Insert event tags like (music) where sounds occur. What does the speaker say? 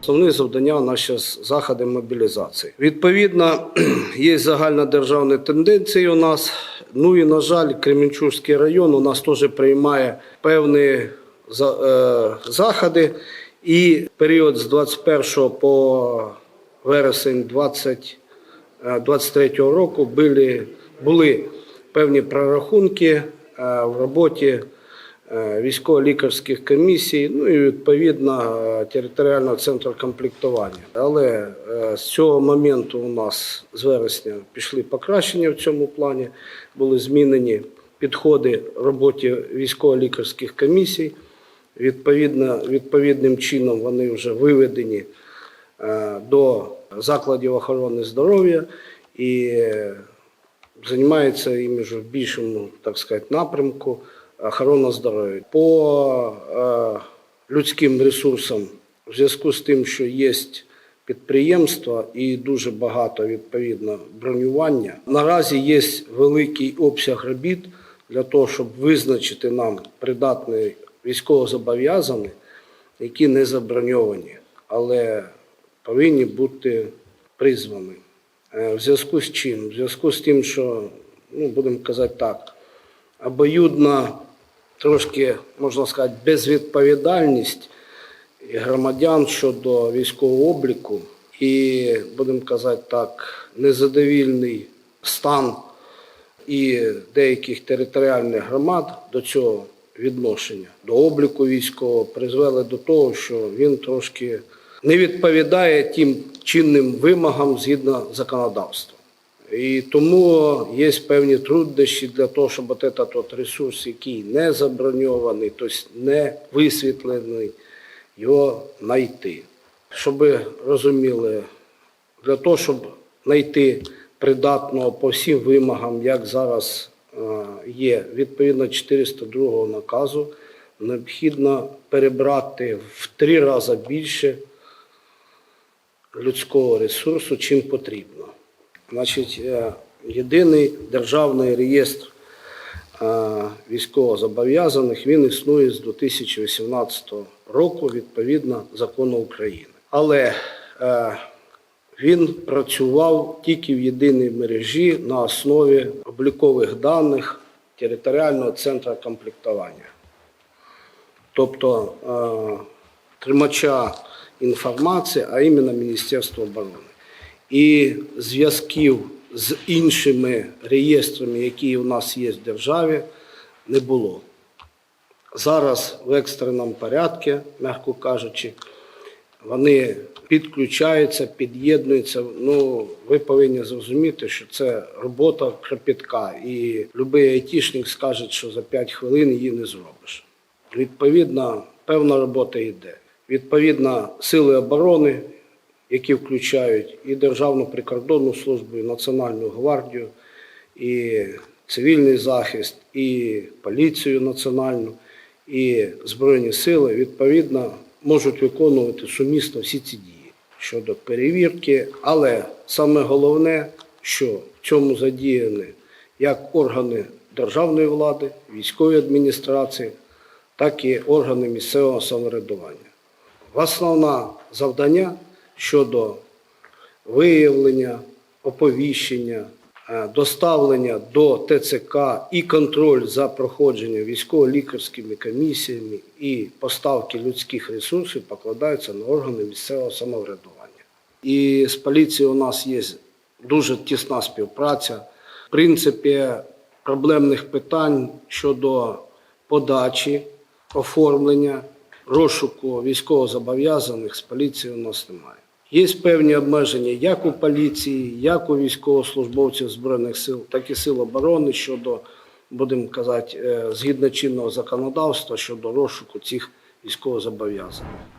Основне завдання зараз заходи мобілізації. Відповідно, (clears throat) є загальнодержавні тенденції у нас. Ну і на жаль, Кременчуцький район у нас теж приймає певні е, заходи. І період з 21 по вересень 20 23 року були, були певні прорахунки е, в роботі е, військово-лікарських комісій, ну і відповідно е, територіального центру комплектування. Але е, з цього моменту у нас з вересня пішли покращення в цьому плані, були змінені підходи роботі військово-лікарських комісій. Відповідно, відповідним чином вони вже виведені е, до закладів охорони здоров'я і е, займаються іми вже в більшому, так сказати, напрямку охорона здоров'я. По е, людським ресурсам, в зв'язку з тим, що є підприємства і дуже багато відповідно бронювання. Наразі є великий обсяг робіт для того, щоб визначити нам придатний військовозобов'язаний, які не заброньовані, але повинні бути призвані. Е, В зв'язку з чим? В зв'язку з тим, що, ну, будемо казати так, обоюдна, трошки, можна сказати, безвідповідальність громадян щодо військового обліку і, будемо казати так, незадовільний стан і деяких територіальних громад до цього відношення, до обліку військового призвели до того, що він трошки не відповідає тим чинним вимогам згідно законодавства. І тому є певні труднощі для того, щоб от этот от ресурс, який не заброньований, тобто не висвітлений, його знайти. Щоб ви розуміли, для того, щоб знайти придатного по всім вимогам, як зараз є, відповідно 402 наказу, необхідно перебрати в три рази більше людського ресурсу, чим потрібно. Значить, е, єдиний державний реєстр е, військовозобов'язаних він існує з 2018 року відповідно закону України. Але е, він працював тільки в єдиній мережі на основі облікових даних територіального центру комплектування тобто тримача інформації, а іменно Міністерство оборони. І зв'язків з іншими реєстрами, які у нас є в державі, не було. Зараз в екстреному порядку, м'яко кажучи, вони підключаються, під'єднуються. Ну, ви повинні зрозуміти, що це робота кропітка. І будь-який айтішник скаже, що за 5 хвилин її не зробиш. Відповідно, певна робота йде. Відповідно, сили оборони, які включають і Державну прикордонну службу, і Національну гвардію, і цивільний захист, і поліцію національну, і Збройні сили, відповідно, можуть виконувати сумісно всі ці дії щодо перевірки. Але саме головне, що в цьому задіяні як органи державної влади, військової адміністрації, так і органи місцевого самоврядування. Основне завдання щодо виявлення, оповіщення, е, доставлення до ТЦК і контроль за проходженням військово-лікарськими комісіями і поставки людських ресурсів покладаються на органи місцевого самоврядування. І з поліцією у нас є дуже тісна співпраця. В принципі, проблемних питань щодо подачі, оформлення, розшуку військовозобов'язаних з поліцією у нас немає. Є певні обмеження як у поліції, як у військовослужбовців Збройних сил, так і сил оборони щодо, будемо казати, е, згідно чинного законодавства щодо розшуку цих військовозобов'язаних.